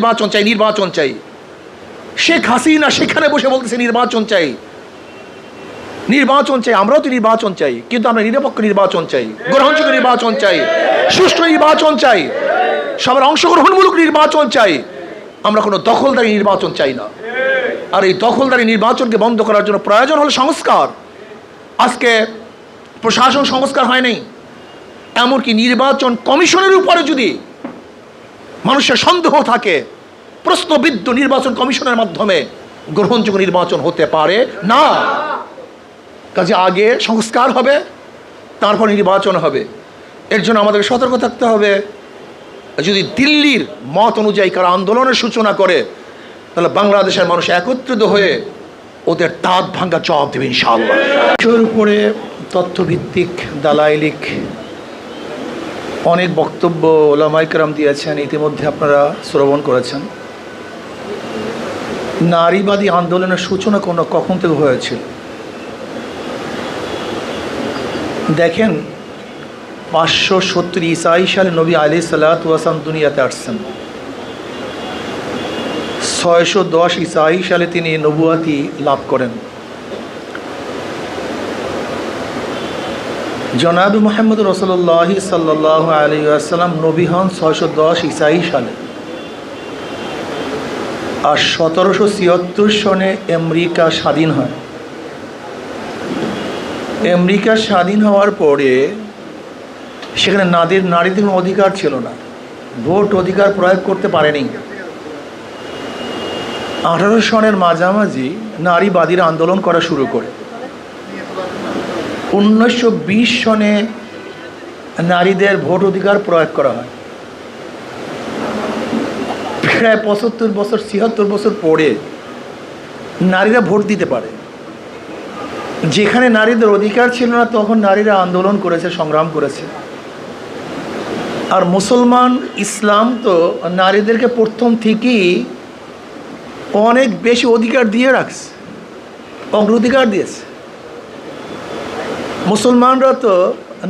নির্বাচন চাই নির্বাচন চাই। শেখ হাসিনা সেখানে বসে বলতেছে, নির্বাচন চাই। নির্বাচন চাই, আমরাও তো নির্বাচন চাই, কিন্তু আমরা নিরপেক্ষ নির্বাচন চাই, গ্রহণযোগ্য নির্বাচন চাই, সুষ্ঠু নির্বাচন চাই, সবার অংশগ্রহণমূলক নির্বাচন চাই। আমরা কোনো দখলদারি নির্বাচন চাই না। আর এই দখলদারি নির্বাচনকে বন্ধ করার জন্য প্রয়োজন হলো সংস্কার। আজকে প্রশাসন সংস্কার হয়নি এমনকি নির্বাচন কমিশনের উপরে যদি মানুষের সন্দেহ থাকে। প্রশ্নবিদ্ধ নির্বাচন কমিশনের মাধ্যমে গ্রহণযোগ্য নির্বাচন হতে পারে না। কাজে আগে সংস্কার হবে, তারপর নির্বাচন হবে। এর জন্য আমাদের সতর্ক থাকতে হবে। যদি দিল্লির মত অনুযায়ী কারা আন্দোলনের সূচনা করে, তাহলে বাংলাদেশের মানুষ একত্রিত হয়ে ওদের তাঁত ভাঙ্গা জবাব দেবে ইনশাআল্লাহ। উপরে তথ্যভিত্তিক দালাইলিক অনেক বক্তব্য ওলামাইকরাম দিয়েছেন, ইতিমধ্যে আপনারা শ্রবণ করেছেন। নারীবাদী আন্দোলনের সূচনা কোনো কখন থেকে হয়েছিল? দেখেন, পাঁচশো সত্তর ইসাই সালে নবী আলি সাল্লাত ওয়াসাম দুনিয়াতে আসছেন। ছয়শো দশ ইসাই সালে তিনি নবুয়াতি লাভ করেন। জনাব মোহাম্মদ রসল্লাহি সাল্লাহ আলী আসসালাম নবী হন ছয়শো দশ ইসাই সালে। আর সতেরোশো ছিয়াত্তর সনে আমেরিকা স্বাধীন হয়। আমেরিকা স্বাধীন হওয়ার পরে সেখানে নারীর নারীদের কোনো অধিকার ছিল না। ভোট অধিকার প্রয়োগ করতে পারেনি। আঠারো সনের মাঝামাঝি নারীবাদীরা আন্দোলন করা শুরু করে। উনিশশো বিশ সনে নারীদের ভোট অধিকার প্রয়োগ করা হয়। প্রায় পঁচাত্তর বছর, ছিয়াত্তর বছর পরে নারীরা ভোট দিতে পারে। যেখানে নারীদের অধিকার ছিল না, তখন নারীরা আন্দোলন করেছে, সংগ্রাম করেছে। আর মুসলমান ইসলাম তো নারীদেরকে প্রথম থেকেই অনেক বেশি অধিকার দিয়ে রাখছে, অগ্রাধিকার দিয়েছে। মুসলমানরা তো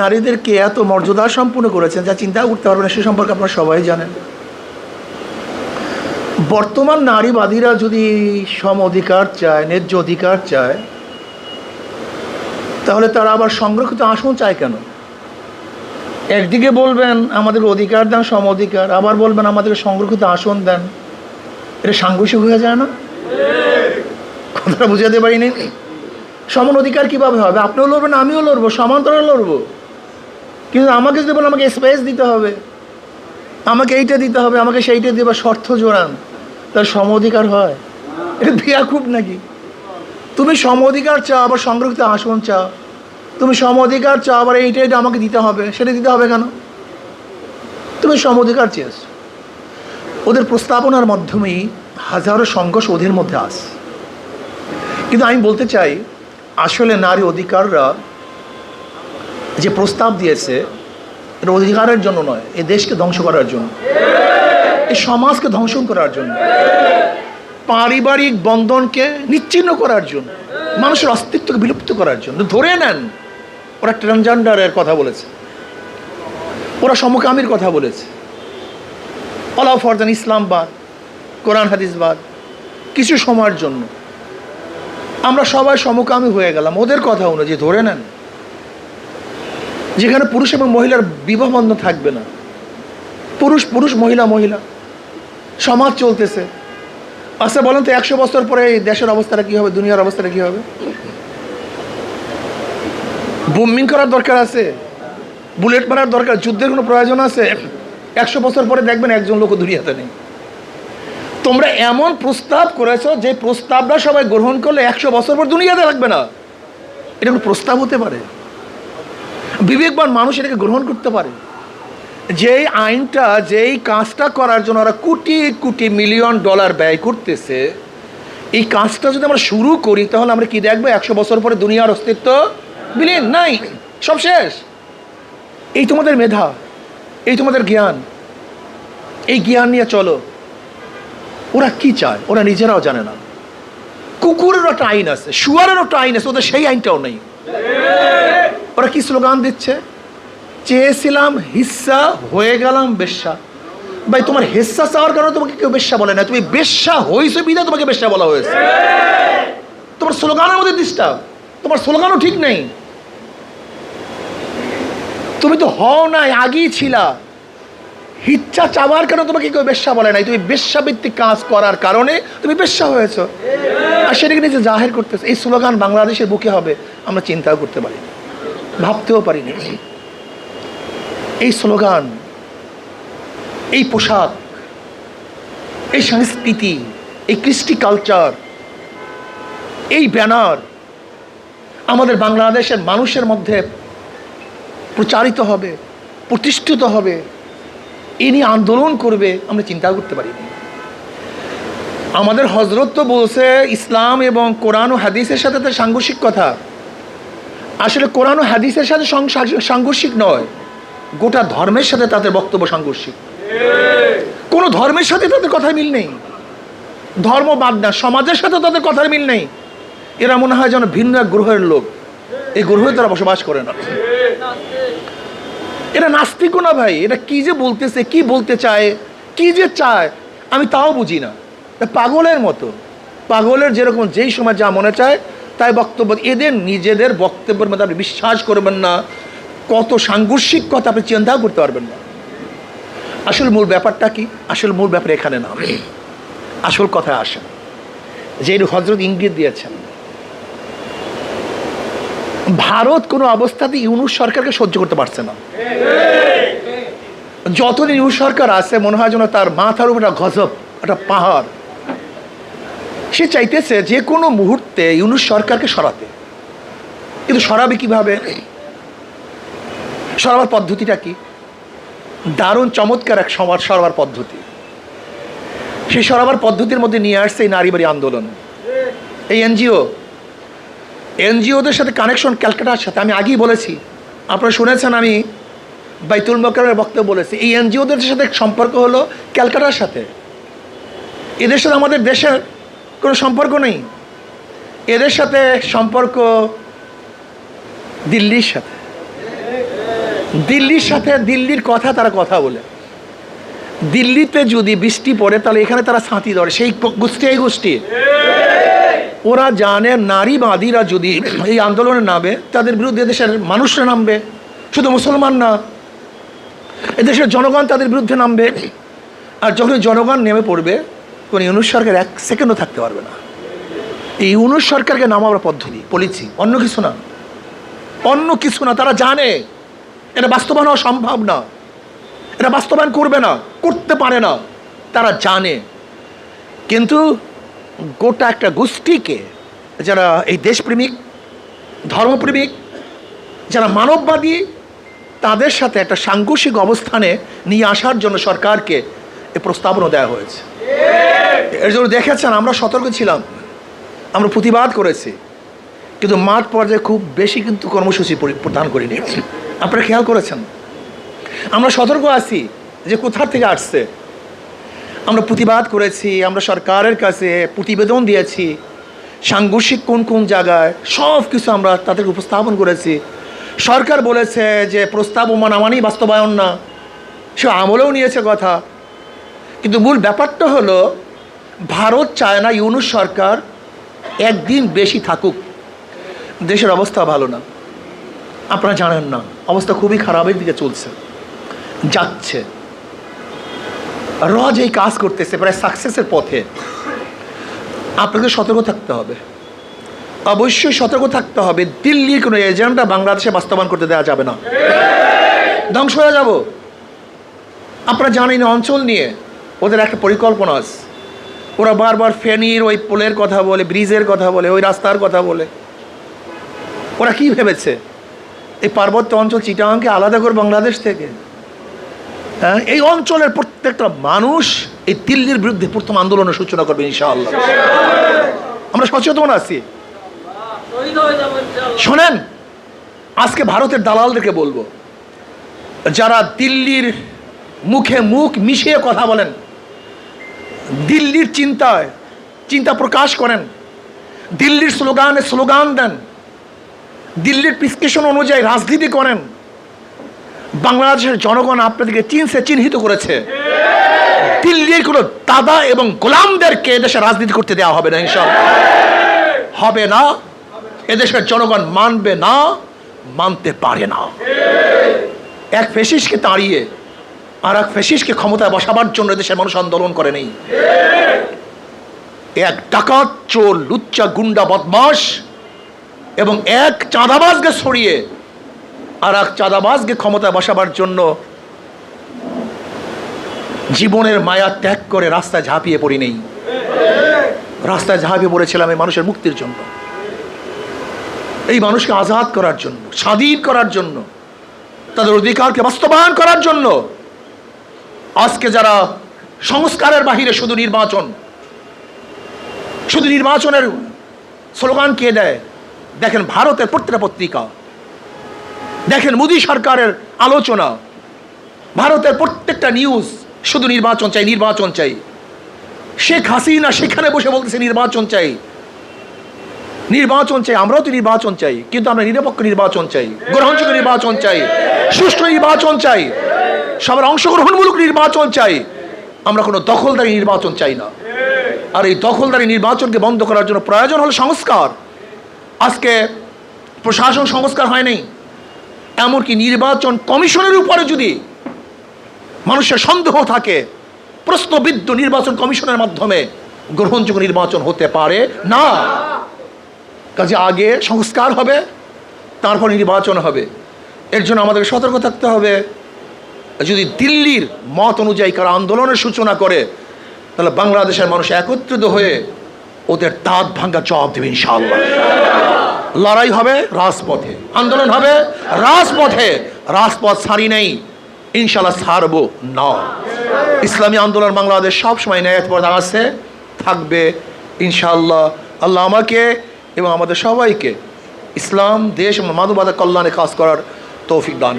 নারীদেরকে এত মর্যাদা সম্পূর্ণ করেছেন যা চিন্তা করতে পারবে না, সে সম্পর্কে আপনারা সবাই জানেন। বর্তমান নারীবাদীরা যদি সম অধিকার চায়, ন্যায্য অধিকার চায়, তাহলে তারা আবার সংরক্ষিত আসন চায় কেন? একদিকে বলবেন আমাদের অধিকার দেন, সম অধিকার, আবার বলবেন আমাদের সংরক্ষিত আসন দেন। এটা সাংঘর্ষিক হয়ে যায় না? কথাটা বুঝাতে পারিনি। সমান অধিকার কীভাবে হবে? আপনিও লড়বেন, আমিও লড়বো সমান্তরে লড়বো। কিন্তু আমাকে যদি বলেন, আমাকে স্পেস দিতে হবে, আমাকে এইটা দিতে হবে, আমাকে সেইটা দেবে শর্ত জোরান তার সম অধিকার হয়। এটা দেয়া খুব নাকি? তুমি সম অধিকার চাও, আবার সংরক্ষিত আসন চাও। তুমি সম অধিকার চাও, আবার এইটা এটা আমাকে দিতে হবে, সেটা দিতে হবে কেন? তুমি সম অধিকার চেয়েছ। ওদের প্রস্তাবনার মাধ্যমেই হাজারো সংঘর্ষ ওদের মধ্যে আস কিন্তু আমি বলতে চাই আসলে নারী অধিকাররা যে প্রস্তাব দিয়েছে, এটা অধিকারের জন্য নয়, এ দেশকে ধ্বংস করার জন্য। এই সমাজকে ধ্বংস করার জন্য। পারিবারিক বন্ধনকে নিচ্ছিন্ন করার জন্য। মানুষের অস্তিত্বকে বিলুপ্ত করার জন্য। ধরে নেন, ওরা ট্রানজেন্ডারের কথা বলেছে। ওরা সমকামীর কথা বলেছে। অলাউ ফরজান ইসলামবাদ, কোরআন, হাদিসবাদ, কিছু সময়ের জন্য। আমরা সবাই সমকামী হয়ে গেলাম। ওদের কথা অনুযায়ী ধরে নেন, যেখানে পুরুষ এবং মহিলার বিবাহ বন্ধন থাকবে না। পুরুষ পুরুষ, মহিলা মহিলা। সমাজ চলতেছে। আচ্ছা বলেন তো, একশো বছর পরে এই দেশের অবস্থাটা কী হবে? দুনিয়ার অবস্থাটা কী হবে? বোমিং করার দরকার আছে? বুলেট মারার দরকার? যুদ্ধের কোনো প্রয়োজন আছে? একশো বছর পরে দেখবেন একজন লোক দুনিয়াতে নেই। তোমরা এমন প্রস্তাব করেছ যে প্রস্তাবটা সবাই গ্রহণ করলে একশো বছর পর দুনিয়াতে লাগবে না। এটা কোনো প্রস্তাব হতে পারে? বিবেকবান মানুষ এটাকে গ্রহণ করতে পারে। যেই আইনটা, যেই কাজটা করার জন্য ওরা কোটি কোটি মিলিয়ন ডলার ব্যয় করতেছে, এই কাজটা যদি আমরা শুরু করি, তাহলে আমরা কি দেখব? একশো বছর পরে দুনিয়ার অস্তিত্ব বিলীন? নাই। সব শেষ। এই তোমাদের মেধা, এই তোমাদের জ্ঞান। এই জ্ঞান নিয়ে চলো। ওরা কি চায়? ওরা নিজেরাও জানে না। কুকুরেরও একটা আইন আছে, শুয়ারেরও একটা আইন আছে, ওদের সেই আইনটাও নেই। ওরা কি স্লোগান দিচ্ছে? চেয়েছিলাম হিস্সা হয়ে গেলাম বেশ্যা। ভাই, তোমার হেসা চাওয়ার কারণে তোমাকে কেউ বেশ্যা বলে না। তুমি বেশ্যা হয়েছে বিধায় তোমাকে বেশ্যা বলা হয়েছে। তোমার স্লোগানের মধ্যে ডিস্টার্ব তোমার স্লোগানও ঠিক নেই। তুমি তো হও নাই, আগেই ছিলা। হিচ্ছা চাওয়ার কারণে তোমাকে কেউ বেশ্যা বলে নাই? তুমি বেশ্যাভিত্তিক কাজ করার কারণে তুমি বেশ্যা হয়েছ। আর সেটাকে নিজে জাহের করতেছে। এই স্লোগান বাংলাদেশের বুকে হবে, আমরা চিন্তাও করতে পারি ভাবতেও পারিনি এই স্লোগান, এই পোশাক, এই সংস্কৃতি, এই কৃষ্টি কালচার, এই ব্যানার আমাদের বাংলাদেশের মানুষের মধ্যে প্রচারিত হবে, প্রতিষ্ঠিত হবে। নিয়ে আন্দোলন করবে, আমরা চিন্তা করতে পারিনি আমাদের হজরত তো বলছে, ইসলাম এবং কোরআন ও হাদিসের সাথে তো সাংঘর্ষিক কথা। আসলে কোরআন ও হাদিসের সাথে সাংঘর্ষিক নয়, গোটা ধর্মের সাথে তাদের বক্তব্য সাংঘর্ষিক। কোনো ধর্মের সাথে তাদের কথা মিল নেই। ধর্ম বাদ না, সমাজের সাথে তাদের কথার মিল নেই। এরা মনে হয় যেন ভিন্ন এক গ্রহের লোক। এই গ্রহে তারা বসবাস করে না। এটা নাস্তিকও না ভাই, এটা কি যে বলতেছে, কি বলতে চায়, কি যে চায়, আমি তাও বুঝি না। পাগলের মতো। পাগলের যেরকম যেই সময় যা মনে চায়, তাই বক্তব্য, এদের নিজেদের বক্তব্যের মধ্যে আপনি বিশ্বাস করবেন না, কত সাংঘর্ষিক কথা আপনি চিন্তাও করতে পারবেন না। আসল মূল ব্যাপারটা কি? আসল মূল ব্যাপার এখানে না। আসল কথায় আসে যে হজরত ইঙ্গিত দিয়েছেন ভারত কোনো অবস্থাতে ইউনুস সরকারকে সহ্য করতে পারছে না। যতদিন ইউনুস সরকার আছে, মনে হয় যেন তার মাথার উপর একটা গজব, একটা পাহাড়। সে চাইতেছে যে কোনো মুহূর্তে ইউনুস সরকারকে সরাতে। কিন্তু সরাবে কীভাবে? সরাবার পদ্ধতিটা কি? দারুণ চমৎকার এক সমাজ সরাবার পদ্ধতি। সেই সরাবার পদ্ধতির মধ্যে নিয়ে আসছে এই নারীবাড়ি আন্দোলন। এই এনজিও এনজিওদের সাথে কানেকশন ক্যালকাটার সাথে, আমি আগেই বলেছি। আপনারা শুনেছেন আমি বাইতুল মকরের বক্তব্য বলেছি। এই এনজিওদের সাথে সম্পর্ক হলো ক্যালকাটার সাথে। এদের সাথে আমাদের দেশের কোনো সম্পর্ক নেই। এদের সাথে সম্পর্ক দিল্লির সাথে। দিল্লির সাথে দিল্লির কথা তারা কথা বলে। দিল্লিতে যদি বৃষ্টি পড়ে, তাহলে এখানে তারা ছাঁতি ধরে। সেই গোষ্ঠী, এই গোষ্ঠী। ওরা জানে নারীবাদীরা যদি এই আন্দোলনে নামে, তাদের বিরুদ্ধে দেশের মানুষরা নামবে, শুধু মুসলমান না, এদেশের জনগণ তাদের বিরুদ্ধে নামবে, আর যখন জনগণ নেমে পড়বে কোন ইউনুস সরকার এক সেকেন্ডও থাকতে পারবে না। এই ইউনুস সরকারকে নামাবার পদ্ধতি বলেছি অন্য কিছু না। অন্য কিছু না, তারা জানে। এটা বাস্তবায়ন হওয়া সম্ভব না। এটা বাস্তবায়ন করবে না, করতে পারে না। তারা জানে। কিন্তু গোটা একটা গোষ্ঠীকে যারা এই দেশপ্রেমিক, ধর্মপ্রেমিক, যারা মানববাদী, তাদের সাথে একটা সাংঘর্ষিক অবস্থানে নিয়ে আসার জন্য সরকারকে এ প্রস্তাবনা দেওয়া হয়েছে। এর জন্য দেখেছেন আমরা সতর্ক ছিলাম, আমরা প্রতিবাদ করেছি, কিন্তু মাঠ পর্যায়ে খুব বেশি কিন্তু কর্মসূচি পরি- প্রদান করিনি আপনারা খেয়াল করেছেন? আমরা সতর্ক আছি যে কোথা থেকে আসছে? আমরা প্রতিবাদ করেছি, আমরা সরকারের কাছে প্রতিবেদন দিয়েছি, সাংঘর্ষিক কোন কোন জায়গায় সব কিছু আমরা তাদের উপস্থাপন করেছি। সরকার বলেছে যে প্রস্তাব ও মানামানি বাস্তবায়ন না, সে আমলেও নিয়েছে কথা। কিন্তু মূল ব্যাপারটা হলো, ভারত চায় না ইউনুস সরকার একদিন বেশি থাকুক, দেশের অবস্থা ভালো না। আপনারা জানেন না, অবস্থা খুবই খারাপের দিকে চলছে, যাচ্ছে। রজ এই কাজ করতেছে, প্রায় সাকসেসের পথে। আপনাকে সতর্ক থাকতে হবে। অবশ্যই সতর্ক থাকতে হবে। দিল্লির কোনো এজেন্ডা বাংলাদেশে বাস্তবায়ন করতে দেওয়া যাবে না। ধ্বংস হয়ে যাব। আপনারা জানেন অঞ্চল নিয়ে ওদের একটা পরিকল্পনা আছে। ওরা বারবার ফেনীর ওই পোলের কথা বলে, ব্রিজের কথা বলে, ওই রাস্তার কথা বলে। ওরা কি ভেবেছে? এই পার্বত্য অঞ্চল চিটাংকে আলাদা করে বাংলাদেশ থেকে? এই অঞ্চলের প্রত্যেকটা মানুষ এই দিল্লির বিরুদ্ধে প্রথম আন্দোলনের সূচনা করবে ইনশাআল্লাহ। আমরা সচেতন আছি। শোনেন, আজকে ভারতের দালালদেরকে বলব, যারা দিল্লির মুখে মুখ মিশিয়ে কথা বলেন, দিল্লির চিন্তায়, চিন্তা প্রকাশ করেন, দিল্লির স্লোগানে স্লোগান দেন, দিল্লির প্রিসক্রিপশন অনুযায়ী রাজনীতি করেন বাংলাদেশের জনগণ আপনাদেরকে চিনছে চিহ্নিত করেছে। দিল্লির কোনো দাদা এবং গোলামদেরকে এদেশে রাজনীতি করতে দেওয়া হবে না ইনশাল্লাহ হবে না। এদেশের জনগণ মানবে না, মানতে পারে না। এক ফেসিসকে তাড়িয়ে আর এক ফেসিসকে ক্ষমতায় বসাবার জন্য দেশের মানুষ আন্দোলন করে নেই। এক ডাকাত, চোর, লুচ্চা, গুন্ডা বদমাস এবং এক চাঁদাবাজকে সরিয়ে আর এক চাঁদাবাজকে ক্ষমতায় বসাবার জন্য জীবনের মায়া ত্যাগ করে রাস্তায় ঝাঁপিয়ে পড়ি নেই রাস্তায় ঝাঁপিয়ে পড়েছিলাম এই মানুষের মুক্তির জন্য। এই মানুষকে আজাদ করার জন্য, স্বাধীন করার জন্য, তাদের অধিকারকে বাস্তবায়ন করার জন্য আজকে যারা সংস্কারের বাহিরে শুধু নির্বাচন, শুধু নির্বাচনের স্লোগান কে দেয়? দেখেন ভারতের প্রত্যেকটা পত্রিকা দেখেন মোদী সরকারের আলোচনা, ভারতের প্রত্যেকটা নিউজ শুধু নির্বাচন চাই নির্বাচন চাই। শেখ হাসিনা সেখানে বসে বলতেছে, নির্বাচন চাই। নির্বাচন চাই, আমরাও তো নির্বাচন চাই, কিন্তু আমরা নিরপেক্ষ নির্বাচন চাই, গ্রহণযোগ্য নির্বাচন চাই, সুষ্ঠু নির্বাচন চাই, সবার অংশগ্রহণমূলক নির্বাচন চাই। আমরা কোনো দখলদারি নির্বাচন চাই না। আর এই দখলদারি নির্বাচনকে বন্ধ করার জন্য প্রয়োজন হলো সংস্কার। আজকে প্রশাসন সংস্কার হয় নাই। এমনকি নির্বাচন কমিশনের উপরে যদি মানুষের সন্দেহ থাকে, প্রশ্নবিদ্ধ নির্বাচন কমিশনের মাধ্যমে গ্রহণযোগ্য নির্বাচন হতে পারে, না। কাজে আগে সংস্কার হবে, তারপর নির্বাচন হবে। এর জন্য আমাদের সতর্ক থাকতে হবে। যদি দিল্লির মত অনুযায়ী কারা আন্দোলনের সূচনা করে, তাহলে বাংলাদেশের মানুষ একত্রিত হয়ে ওদের দাঁত ভাঙ্গা জবাব দেবে ইনশাআল্লাহ। লড়াই হবে রাজপথে। আন্দোলন হবে রাজপথে। রাজপথ সারি নেই ইনশাল্লাহ সারবো না। ইসলামী আন্দোলন বাংলাদেশ সবসময় ন্যায়ের পর আছে, থাকবে ইনশাল্লাহ আল্লাহ আমাকে এবং আমাদের সবাইকে ইসলাম, দেশ এবং মানবতা কল্যাণে কাজ করার তৌফিক দান।